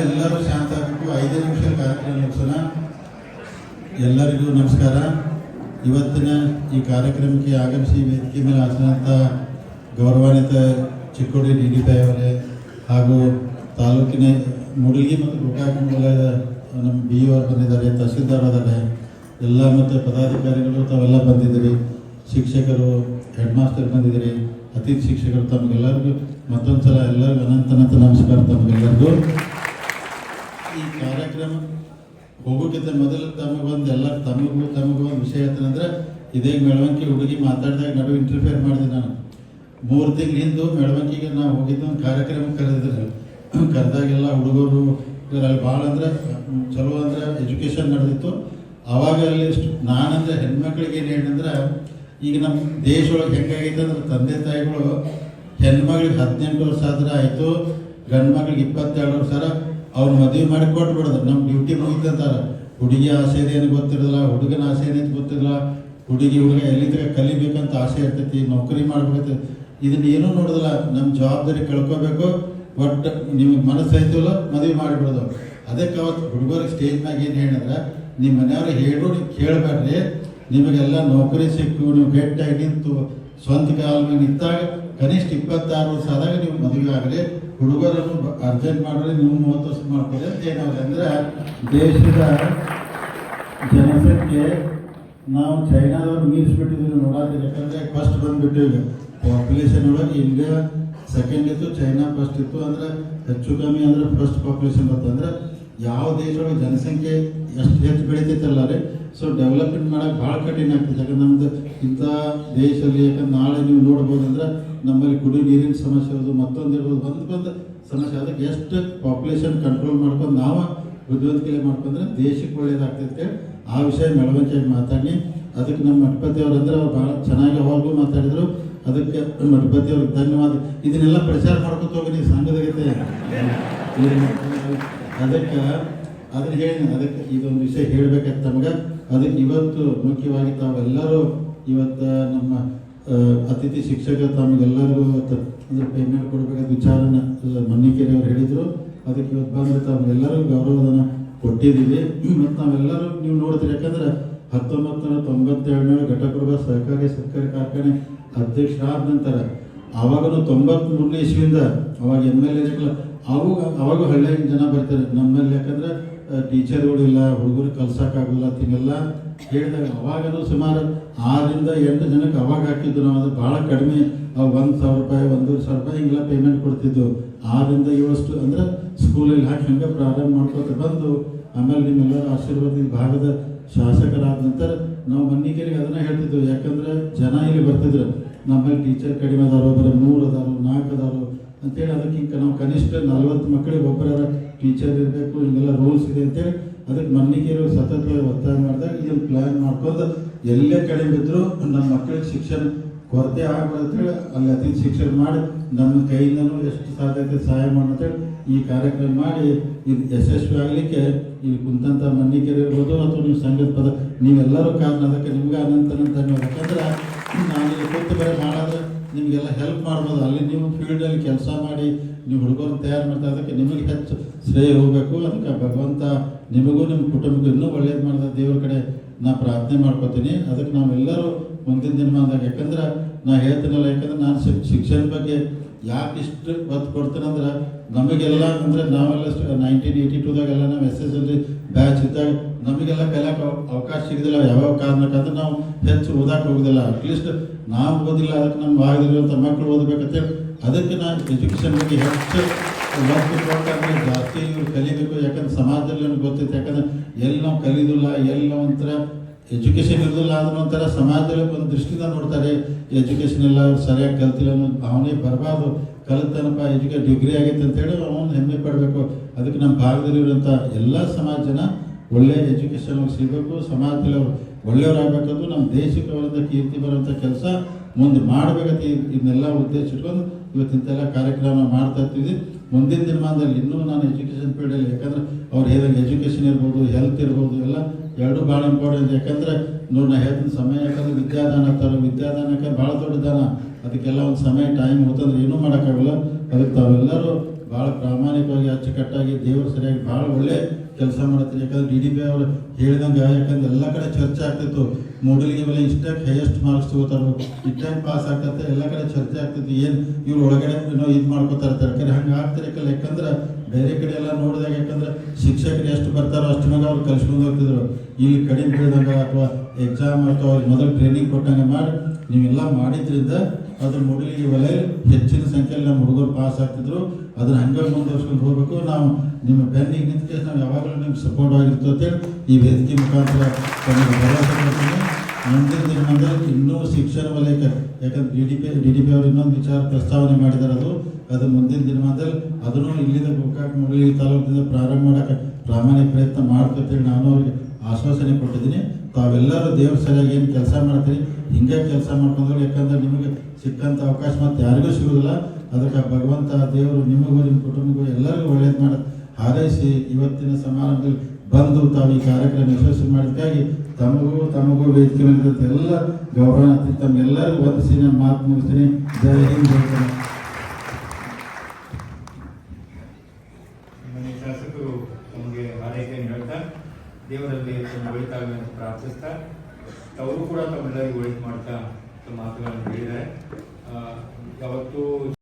ಎಲ್ಲರೂ ಶಾಂತ ಆಗಬೇಕು ಐದು ನಿಮಿಷ ಕಾರ್ಯಕ್ರಮ ಮುಗಿಸೋಣ. ಎಲ್ಲರಿಗೂ ನಮಸ್ಕಾರ. ಇವತ್ತಿನ ಈ ಕಾರ್ಯಕ್ರಮಕ್ಕೆ ಆಗಮಿಸಿ ವೇದಿಕೆ ಮೇಲೆ ಆಸನಂತ ಗೌರವಾನ್ವಿತ ಚಿಕ್ಕೋಡಿ ಡಿ ಡಿ ಪಿ ಹಾಗೂ ತಾಲೂಕಿನ ಮುಡುಗಿ ಮತ್ತು ಗೋಕಾಕ ವಲಯದ ನಮ್ಮ ಬಿ ಅವರು ಬಂದಿದ್ದಾರೆ, ತಹಸೀಲ್ದಾರ್ ಅದಾರೆ ಎಲ್ಲ ಮತ್ತು ಪದಾಧಿಕಾರಿಗಳು ತಾವೆಲ್ಲ ಬಂದಿದ್ದೀರಿ. ಶಿಕ್ಷಕರು ಹೆಡ್ ಮಾಸ್ಟರ್ ಬಂದಿದ್ದೀರಿ. ಅತಿಥಿ ಶಿಕ್ಷಕರು ತಮಗೆಲ್ಲರಿಗೂ ಮತ್ತೊಂದು ಸಲ ಎಲ್ಲರಿಗೂ ಅನಂತ ಅನಂತ ನಮಸ್ಕಾರ ತಮಗೆಲ್ಲರಿಗೂ. ಕಾರ್ಯಕ್ರಮ ಹೋಗೋಕ್ಕಿಂತ ಮೊದಲು ತಮಗೆ ಬಂದು ಎಲ್ಲ ತಮಗೂ ತಮಗೂ ಒಂದು ವಿಷಯ ಹೇಳ್ತಾನಂದ್ರೆ ಇದೇ ಮೆಳವಂಕಿ ಹುಡುಗಿ ಮಾತಾಡಿದಾಗ ನಡುವೆ ಇಂಟರ್ಫಿಯರ್ ಮಾಡಿದೆ ನಾನು. ಮೂರು ತಿಂಗಳ ಹಿಂದೆ ಮೆಳವಂಕಿಗೆ ನಾವು ಹೋಗಿದ್ದು, ಒಂದು ಕಾರ್ಯಕ್ರಮ ಕರೆದಿದ್ರು. ಕರೆದಾಗೆಲ್ಲ ಹುಡುಗರು ಅಲ್ಲಿ ಭಾಳ ಅಂದ್ರೆ ಚಲೋ ಅಂದ್ರೆ ಎಜುಕೇಷನ್ ನಡೆದಿತ್ತು. ಅವಾಗ ಅಲ್ಲಿ ನಾನಂದ್ರೆ ಹೆಣ್ಮಕ್ಳಿಗೆ ಏನು ಹೇಳಿದ್ರೆ ಈಗ ನಮ್ಮ ದೇಶೊಳಗೆ ಹೆಂಗಾಗೈತೆ ಅಂದ್ರೆ ತಂದೆ ತಾಯಿಗಳು ಹೆಣ್ಮಗಳಿಗೆ ಹದಿನೆಂಟು ವರ್ಷ ಆದ್ರೆ ಆಯಿತು ಗಂಡು ಮಕ್ಳಿಗೆ ಇಪ್ಪತ್ತೆರಡು ವರ್ಷ ಅವ್ರು ಮದುವೆ ಮಾಡಿ ಕೊಟ್ಬಿಡೋದು. ನಮ್ಮ ಡ್ಯೂಟಿ ಮುಗಿತಂತಾರೆ ಹುಡುಗಿ ಆಸೆ ಇದೆ ಏನು ಗೊತ್ತಿರಲ್ಲ ಹುಡುಗನ ಆಸೆ ಏನೈತೆ ಗೊತ್ತಿರಲ್ಲ ಹುಡುಗಿ, ಹುಡುಗ ಎಲ್ಲಿದ್ರೆ ಕಲಿಬೇಕಂತ ಆಸೆ ಇರ್ತೈತಿ, ನೌಕರಿ ಮಾಡ್ಬಿಡ್ತೈತಿ ಇದನ್ನ ಏನೂ ನೋಡೋದಿಲ್ಲ. ನಮ್ಮ ಜವಾಬ್ದಾರಿ ಕಳ್ಕೊಬೇಕು ಬಟ್ ನಿಮಗೆ ಮನಸ್ಸು ಐತಿಲ್ಲ ಮದುವೆ ಮಾಡಿಬಿಡೋದು ಅದಕ್ಕೆ ಅವತ್ತು ಹುಡುಗರಿಗೆ ಸ್ಟೇಜ್ ಮ್ಯಾಗ ಏನು ಹೇಳಿದ್ರೆ ನಿಮ್ಮ ಮನೆಯವ್ರಿಗೆ ಹೇಳು ನೀವು ಕೇಳಬೇಡ್ರಿ. ನಿಮಗೆಲ್ಲ ನೌಕರಿ ಸಿಕ್ಕು, ನೀವು ಗಟ್ಟಿಯಾಗಿ ನಿಂತು ಸ್ವಂತ ಕಾಲ ಮೇಲೆ ನಿಂತಾಗ ಕನಿಷ್ಠ ಇಪ್ಪತ್ತಾರು ವರ್ಷ ನೀವು ಮದುವೆ ಆಗಲಿ ಹುಡುಗರನ್ನು ಅರ್ಜೆಂಟ್ ಮಾಡಿದ್ರೆ ನೀವು ಮೂವತ್ತು ವರ್ಷ ಮಾಡ್ತೀರಿ ಅಂತ ಏನಾದ್ರೆ ಅಂದರೆ ದೇಶದ ಜನಸಂಖ್ಯೆ ನಾವು ಚೈನಾದವ್ರು ಮೀರಿಸ್ಬಿಟ್ಟಿದ್ದೀವಿ ನೋಡೋದಿಲ್ಲ ಯಾಕಂದರೆ ಫಸ್ಟ್ ಬಂದ್ಬಿಟ್ಟಿವಿ ಪಾಪ್ಯುಲೇಷನ್ ಒಳಗೆ ಇಂಡಿಯಾ ಸೆಕೆಂಡ್ ಇತ್ತು, ಚೈನಾ ಫಸ್ಟ್ ಇತ್ತು ಅಂದ್ರೆ ಹೆಚ್ಚು ಕಮ್ಮಿ ಅಂದ್ರೆ ಫಸ್ಟ್ ಪಾಪ್ಯುಲೇಷನ್ ಬರ್ತಂದ್ರೆ ಯಾವ ದೇಶದೊಳಗೆ ಜನಸಂಖ್ಯೆ ಎಷ್ಟು ಹೆಚ್ಚು ಬೆಳಿತೈತಲ್ಲ ರೀ ಸೊ ಡೆವಲಪ್ಮೆಂಟ್ ಮಾಡಕ್ಕೆ ಭಾಳ ಕಠಿಣ ಆಗ್ತದೆ. ಯಾಕಂದ್ರೆ ನಮ್ದು ಇಂಥ ದೇಶದಲ್ಲಿ ಯಾಕಂದ್ರೆ ನಾಳೆ ನೀವು ನೋಡ್ಬೋದಂದ್ರೆ ನಮ್ಮಲ್ಲಿ ಕುಡಿ ನೀರಿನ ಸಮಸ್ಯೆ ಇರೋದು ಮತ್ತೊಂದು ಇರ್ಬೋದು. ಬಂದು ಬಂದು ಸಮಸ್ಯೆ ಅದಕ್ಕೆ ಎಷ್ಟು ಪಾಪ್ಯುಲೇಷನ್ ಕಂಟ್ರೋಲ್ ಮಾಡ್ಕೊಂಡು ನಾವು ಬುದ್ಧಿವಂತಿಕೆ ಮಾಡ್ಕೊಂಡ್ರೆ ದೇಶಕ್ಕೆ ಒಳ್ಳೇದಾಗ್ತೈತೆ ಆ ವಿಷಯ ಮೆಳವಂಚಾಗಿ ಮಾತಾಡಿ. ಅದಕ್ಕೆ ನಮ್ಮ ಮಠಪತಿ ಅವ್ರು ಅಂದ್ರೆ ಅವ್ರು ಭಾಳ ಚೆನ್ನಾಗಿ ಅವಾಗೂ ಮಾತಾಡಿದರು. ಅದಕ್ಕೆ ಮಠಪತಿ ಅವ್ರಿಗೆ ಧನ್ಯವಾದ. ಇದನ್ನೆಲ್ಲ ಪ್ರಚಾರ ಮಾಡ್ಕೊತ ಹೋಗಿ ನೀವು ಸಂಘದಾಗೈತೆ ಅದಕ್ಕೆ, ಅದನ್ನ ಹೇಳಿ, ಅದಕ್ಕೆ ಇದೊಂದು ವಿಷಯ ಹೇಳಬೇಕಾಗ್ತ ನಮ್ಗೆ ಅದಕ್ಕೆ ಇವತ್ತು ಮುಖ್ಯವಾಗಿ ತಾವೆಲ್ಲರೂ ಇವತ್ತು ನಮ್ಮ ಅತಿಥಿ ಶಿಕ್ಷಕರು ತಮಗೆಲ್ಲರಿಗೂ ಅಂದ್ರೆ ಪೇಮೆಂಟ್ ಕೊಡಬೇಕಾದ ವಿಚಾರನ ಮನ್ನಿಕೇರಿ ಅವರು ಹೇಳಿದ್ರು. ಅದಕ್ಕೆ ಇವತ್ತು ಬಂದ್ರೆ ತಾವೆಲ್ಲರೂ ಗೌರವಧನ ಕೊಟ್ಟಿದ್ದೀವಿ. ಮತ್ತು ನಾವೆಲ್ಲರೂ ನೀವು ನೋಡ್ತೀರಿ, ಯಾಕಂದ್ರೆ ಹತ್ತೊಂಬತ್ತು ನೂರ ತೊಂಬತ್ತೆರಡನೇ ಘಟಪ್ರಭಾ ಸಹಕಾರಿ ಸರ್ಕಾರಿ ಕಾರ್ಖಾನೆ ಅಧ್ಯಕ್ಷರಾದ ನಂತರ ತೊಂಬತ್ತ್ ಮೂರನೇ ಇಸ್ವಿಯಿಂದ ಅವಾಗ ಎಂ ಎಲ್ ಎ ಅವಾಗ ಅವಾಗ ಹಳ್ಳಿಯ ಜನ ಬರ್ತಾರೆ ನಮ್ಮಲ್ಲಿ. ಯಾಕಂದ್ರೆ ಟೀಚರ್ಗಳು ಇಲ್ಲ, ಹುಡುಗರು ಕಲ್ಸಕ್ಕಾಗೋಲ್ಲ ತಿಂಗೆಲ್ಲ ಹೇಳಿದಾಗ ಅವಾಗಲೂ ಸುಮಾರು ಆರರಿಂದ ಎಂಟು ಜನಕ್ಕೆ ಅವಾಗ ಹಾಕಿದ್ದು ನಾವು. ಅದು ಭಾಳ ಕಡಿಮೆ. ಒಂದು ಸಾವಿರ ರೂಪಾಯಿ, ಒಂದೂವರೆ ಸಾವಿರ ರೂಪಾಯಿ ಹಿಂಗೆಲ್ಲ ಪೇಮೆಂಟ್ ಕೊಡ್ತಿದ್ದು ಆರರಿಂದ ಏಳಷ್ಟು ಅಂದ್ರೆ ಸ್ಕೂಲಲ್ಲಿ ಹಾಕಿ ಹಂಗೆ ಪ್ರಾರಂಭ ಮಾಡ್ಕೊತ ಬಂದು, ಆಮೇಲೆ ನಿಮ್ಮೆಲ್ಲರ ಆಶೀರ್ವಾದ ಭಾಗದ ಶಾಸಕರಾದ ನಂತರ ನಾವು ಮನ್ನಿಗೆರಿಗೆ ಅದನ್ನು ಹೇಳ್ತಿದ್ದೆವು ಯಾಕಂದ್ರೆ ಜನ ಇಲ್ಲಿ ಬರ್ತಿದ್ರು. ನಮ್ಮಲ್ಲಿ ಟೀಚರ್ ಕಡಿಮೆ ಅದಾರೋ, ಬರೋ ಮೂರು ಅದಾರೋ, ನಾಲ್ಕು ಅದಾರು ಅಂತೇಳಿ ಅದಕ್ಕೆ ಹಿಂಗೆ ನಾವು ಕನಿಷ್ಠ ನಲ್ವತ್ತು ಮಕ್ಕಳಿಗೆ ಒಬ್ಬರ ಟೀಚರ್ ಇರಬೇಕು ಹಿಂಗೆಲ್ಲ ರೂಲ್ಸ್ ಇದೆ ಅಂತೇಳಿ ಅದಕ್ಕೆ ಮನ್ನಿಗೆರು ಸತತವಾಗಿ ಒತ್ತಾಯ ಮಾಡಿದಾಗ ಇದನ್ನು ಪ್ಲ್ಯಾನ್ ಮಾಡ್ಕೊಂಡು ಎಲ್ಲೇ ಕಡೆ ಬಿದ್ದರೂ ನಮ್ಮ ಮಕ್ಕಳಿಗೆ ಶಿಕ್ಷಣ ಕೊರತೆ ಅಂತೇಳಿ ಅಲ್ಲಿ ಅತಿಥಿ ಶಿಕ್ಷಣ ಮಾಡಿ ನಮ್ಮ ಕೈಯಿಂದನೂ ಎಷ್ಟು ಸಾಧ್ಯತೆ ಸಹಾಯ ಅಂತೇಳಿ ಈ ಕಾರ್ಯಕ್ರಮ ಮಾಡಿ. ಇದು ಯಶಸ್ವಿ ಆಗಲಿಕ್ಕೆ ಇಲ್ಲಿ ಕುಂತಂಥ ಮನ್ನಿಕೆರೆ ಇರ್ಬೋದು ಅಥವಾ ನೀವು ಸಂಘದ ಪದ ನೀವೆಲ್ಲರೂ ಕಾರಣ. ಅದಕ್ಕೆ ನಿಮ್ಗೆ ಅನಂತ ಅನಂತ ಯಾಕಂದ್ರೆ ನಾನು ಇಲ್ಲಿ ಕೂತು ನಿಮಗೆಲ್ಲ ಹೆಲ್ಪ್ ಮಾಡ್ಬೋದು. ಅಲ್ಲಿ ನೀವು ಫೀಲ್ಡಲ್ಲಿ ಕೆಲಸ ಮಾಡಿ, ನೀವು ಹುಡುಗರು ತಯಾರು ಮಾಡ್ತಾ ಅದಕ್ಕೆ ನಿಮಗೆ ಹೆಚ್ಚು ಶ್ರೇಯ ಹೋಗಬೇಕು. ಅದಕ್ಕೆ ಭಗವಂತ ನಿಮಗೂ ನಿಮ್ಮ ಕುಟುಂಬಕ್ಕೂ ಇನ್ನೂ ಒಳ್ಳೇದು ಮಾಡಿದ ದೇವ್ರ ಕಡೆ ನಾ ಪ್ರಾರ್ಥನೆ ಮಾಡ್ಕೋತೀನಿ. ಅದಕ್ಕೆ ನಾವೆಲ್ಲರೂ ಮುಂದಿನ ದಿನಮಾನದಾಗ. ಯಾಕಂದ್ರೆ ನಾ ಹೇಳ್ತೀನಲ್ಲ, ಯಾಕಂದ್ರೆ ನಾನು ಶಿಕ್ಷಣ ಬಗ್ಗೆ ಯಾಕೆ ಇಷ್ಟು ಒತ್ತು ಕೊಡ್ತೀನಂದ್ರೆ ನಮಗೆಲ್ಲ, ಅಂದರೆ ನಾವೆಲ್ಲ ನೈನ್ಟೀನ್ ಏಯ್ಟಿ ಟೂದಾಗೆಲ್ಲ ನಾವು ಎಸ್ ಎಸ್ ಎಲ್ ಬ್ಯಾಚ್ ಇದ್ದಾಗ ನಮಗೆಲ್ಲ ಕಲಿಯಕ್ಕೆ ಅವ- ಅವಕಾಶ ಸಿಗೋದಿಲ್ಲ. ಯಾವ್ಯಾವ ಕಾರಣಕ್ಕಂದ್ರೆ ನಾವು ಹೆಚ್ಚು ಓದಕ್ಕೆ ಹೋಗೋದಿಲ್ಲ. ಅಟ್ಲೀಸ್ಟ್ ನಾವು ಓದಿಲ್ಲ, ಅದಕ್ಕೆ ನಮ್ಮ ಭಾಗದಲ್ಲಿರುವಂಥ ಮಕ್ಕಳು ಓದಬೇಕಂತೇಳಿ ಅದಕ್ಕೆ ನಾನು ಎಜುಕೇಷನ್ ಬಗ್ಗೆ ಹೆಚ್ಚು ಒತ್ತು ಕೊಟ್ಟಾಗ ಜಾಸ್ತಿ ಇವರು ಕಲಿಬೇಕು. ಯಾಕಂದ್ರೆ ಸಮಾಜದಲ್ಲಿ ಗೊತ್ತಿತ್ತು ಯಾಕಂದ್ರೆ ಎಲ್ಲಿ ನಾವು ಕಲಿಯೋದಿಲ್ಲ ಎಲ್ಲಿ ನಾವು ಒಂಥರ ಎಜುಕೇಷನ್ ಇರೋದಿಲ್ಲ ಆದ್ರೂ ಒಂಥರ ಸಮಾಜದಲ್ಲಿ ಒಂದು ದೃಷ್ಟಿಯಿಂದ ನೋಡ್ತಾರೆ ಎಜುಕೇಷನ್ ಎಲ್ಲ ಸರಿಯಾಗಿ ಕಲ್ತಿಲ್ಲ ಅನ್ನೋ ಭಾವನೆ ಬರಬಾರ್ದು. ಕಲಿತನಪ್ಪ ಎಜುಕೇ ಡಿಗ್ರಿ ಆಗೈತೆ ಅಂತೇಳಿ ಅವನು ಹೆಮ್ಮೆ ಪಡಬೇಕು. ಅದಕ್ಕೆ ನಮ್ಮ ಭಾಗದಲ್ಲಿರುವಂಥ ಎಲ್ಲ ಸಮಾಜ ಜನ ಒಳ್ಳೆಯ ಎಜುಕೇಷನ್ ಸಿಗಬೇಕು. ಸಮಾಜದಲ್ಲಿ ಅವ್ರು ಒಳ್ಳೆಯವರಾಗಬೇಕಂದು ನಮ್ಮ ದೇಶಕ್ಕೆ ಅವರಿಂದ ಕೀರ್ತಿ ಬರುವಂಥ ಕೆಲಸ ಮುಂದೆ ಮಾಡಬೇಕಂತ ಇದ್- ಇದನ್ನೆಲ್ಲ ಉದ್ದೇಶ ಇಟ್ಕೊಂಡು ಇವತ್ತಿಂತೆಲ್ಲ ಕಾರ್ಯಕ್ರಮ ಮಾಡ್ತಾ ಇರ್ತೀವಿ. ಮುಂದಿನ ದಿನಮಾನದಲ್ಲಿ ಇನ್ನೂ ನಾನು ಎಜುಕೇಷನ್ ಫೀಲ್ಡಲ್ಲಿ ಯಾಕಂದ್ರೆ ಅವ್ರು ಹೇಳಿದಂಗೆ ಎಜುಕೇಷನ್ ಇರ್ಬೋದು ಹೆಲ್ತ್ ಇರ್ಬೋದು, ಎಲ್ಲ ಎರಡೂ ಭಾಳ ಇಂಪಾರ್ಟೆಂಟ್ ಯಾಕಂದ್ರೆ ನೋಡಿ ನಾ ಹೇಳ್ತೀನಿ ಸಮಯ ಯಾಕಂದ್ರೆ ವಿದ್ಯಾದಾನ ತರ ವಿದ್ಯಾದಾನಕ್ಕೆ ಭಾಳ ದೊಡ್ಡ ದಾನ ಅದಕ್ಕೆಲ್ಲ ಒಂದು ಸಮಯ ಟೈಮ್ ಹೋತಂದ್ರೆ ಏನೂ ಮಾಡೋಕ್ಕಾಗಲ್ಲ. ಅದಕ್ಕೆ ತಾವೆಲ್ಲರೂ ಭಾಳ ಪ್ರಾಮಾಣಿಕವಾಗಿ ಅಚ್ಚುಕಟ್ಟಾಗಿ ದೇವರು ಸರಿಯಾಗಿ ಭಾಳ ಒಳ್ಳೆ ಕೆಲಸ ಮಾಡುತ್ತೆ ಯಾಕಂದ್ರೆ ಡಿ ಡಿ ಪಿ ಅವರು ಹೇಳಿದಂಗೆ ಯಾಕಂದ್ರೆ ಎಲ್ಲ ಕಡೆ ಚರ್ಚೆ ಆಗ್ತಿತ್ತು. ಮೋಡಲ್ಗೆ ಬೆಲೆ ಇಷ್ಟಕ್ಕೆ ಹೈಯೆಸ್ಟ್ ಮಾರ್ಕ್ಸ್ ತಗೋತಾರೋ ಇಷ್ಟಕ್ಕೆ ಪಾಸ್ ಆಗ್ತೈತೆ, ಎಲ್ಲ ಕಡೆ ಚರ್ಚೆ ಆಗ್ತೈತಿ. ಏನು ಇವ್ರು ಒಳಗಡೆ ಏನೋ ಇದು ಮಾಡ್ಕೋತಾ ತರಕಾರಿ ಹಂಗೆ ಆಗ್ತಿರಕಲ್ಲ ಯಾಕಂದ್ರೆ ಬೇರೆ ಕಡೆ ಎಲ್ಲ ನೋಡಿದಾಗ ಯಾಕಂದ್ರೆ ಶಿಕ್ಷಕರು ಎಷ್ಟು ಬರ್ತಾರೋ ಅಷ್ಟು ಮಗ ಅವ್ರು ಕಲ್ಸ್ಕೊಂಡು ಹೋಗ್ತಿದ್ರು. ಇಲ್ಲಿ ಕಡಿಮೆ ಬೀಳ್ದಂಗ ಅಥವಾ ಎಕ್ಸಾಮ್ ಅಥವಾ ಅವ್ರಿಗೆ ಮೊದಲು ಟ್ರೈನಿಂಗ್ ಕೊಟ್ಟಂಗೆ ಮಾಡಿ, ನೀವೆಲ್ಲ ಮಾಡಿದ್ರಿಂದ ಅದ್ರ ಮೊದಲಿಗೆ ಒಲೆ ಹೆಚ್ಚಿನ ಹುಡುಗರು ಪಾಸ್ ಆಗ್ತಿದ್ರು, ಅದನ್ನ ಹಂಗೆ ಮುಂದುವರ್ಸ್ಕೊಂಡು ಹೋಗ್ಬೇಕು. ನಾವು ನಿಮ್ಮ ಬೆನ್ನಿಗೆ ನಿಂತ ನಾವು ಯಾವಾಗಲೂ ನಿಮ್ಗೆ ಸಪೋರ್ಟ್ ಆಗಿರ್ತೀವಿ ಅಂತೇಳಿ ಈ ವೇದಿಕೆ ಮುಖಾಂತರ ತಮಗೆ ಭರವಸೆ ಕೊಡ್ತೀನಿ. ಮುಂದಿನ ದಿನಮಾನದಲ್ಲಿ ಇನ್ನೂ ಶಿಕ್ಷಣ ವಲಯಕ್ಕೆ, ಯಾಕಂದ್ರೆ D D P D D P ಅವರು ಇನ್ನೊಂದು ವಿಚಾರ ಪ್ರಸ್ತಾವನೆ ಮಾಡಿದ್ದಾರೆ ಅದು. ಅದು ಮುಂದಿನ ದಿನಮಾನದಲ್ಲಿ ಅದನ್ನು ಇಲ್ಲಿಂದ ಗೋಕಾಕ್ ಮುರಳಿ ತಾಲೂಕಿನಿಂದ ಪ್ರಾರಂಭ ಮಾಡೋಕ್ಕೆ ಪ್ರಾಮಾಣಿಕ ಪ್ರಯತ್ನ ಮಾಡ್ತೇಳಿ ನಾನು ಅವ್ರಿಗೆ ಆಶ್ವಾಸನೆ ಕೊಟ್ಟಿದ್ದೀನಿ. ತಾವೆಲ್ಲರೂ ದೇವ್ರ ಸರಿಯಾಗಿ ಏನು ಕೆಲಸ ಮಾಡ್ತೀರಿ ಹಿಂಗೆ ಕೆಲಸ ಮಾಡ್ಕೊಂಡ್ರೆ ಯಾಕಂದ್ರೆ ನಿಮಗೆ ಸಿಕ್ಕಂಥ ಅವಕಾಶ ಮತ್ತೆ ಯಾರಿಗೂ ಸಿಗೋದಿಲ್ಲ. ಅದಕ್ಕೆ ಭಗವಂತ ದೇವರು ನಿಮಗೂ ನಿಮ್ಮ ಕುಟುಂಬಕ್ಕೂ ಎಲ್ಲರಿಗೂ ಒಳ್ಳೇದು ಮಾಡ ಹಾರೈಸಿ ಇವತ್ತಿನ ಸಮಾರಂಭದಲ್ಲಿ ಬಂದು ತಾವು ಈ ಕಾರ್ಯಕ್ರಮ ಯಶಸ್ವಿ ಮಾಡಿದ್ದಕ್ಕಾಗಿ ತಮಗೂ ತಮಗೂ ವೇದಿಕೆ ಎಲ್ಲ ಗೌರವ ತಮಗೆಲ್ಲರಿಗೂ ವಂದಿಸಿ ನಾನು ಮಾತು ಮುಗಿಸ್ತೀನಿ. ಜಯ ಹಿಂದ್ ಶಾಸಕರು ತಮಗೆ ಹಾರೈಕೆಯನ್ನು ಹೇಳ್ತಾ, ದೇವರಲ್ಲಿ ಅಂತ ಪ್ರಾರ್ಥಿಸ್ತಾ ಅವರು ಕೂಡ ತಮ್ಮೆಲ್ಲರಿಗೂ ಒಳಿತು ಮಾಡ್ತಾ ಮಾತುಗಳನ್ನು ಹೇಳಿದ್ದಾರೆ. ಯಾವತ್ತೂ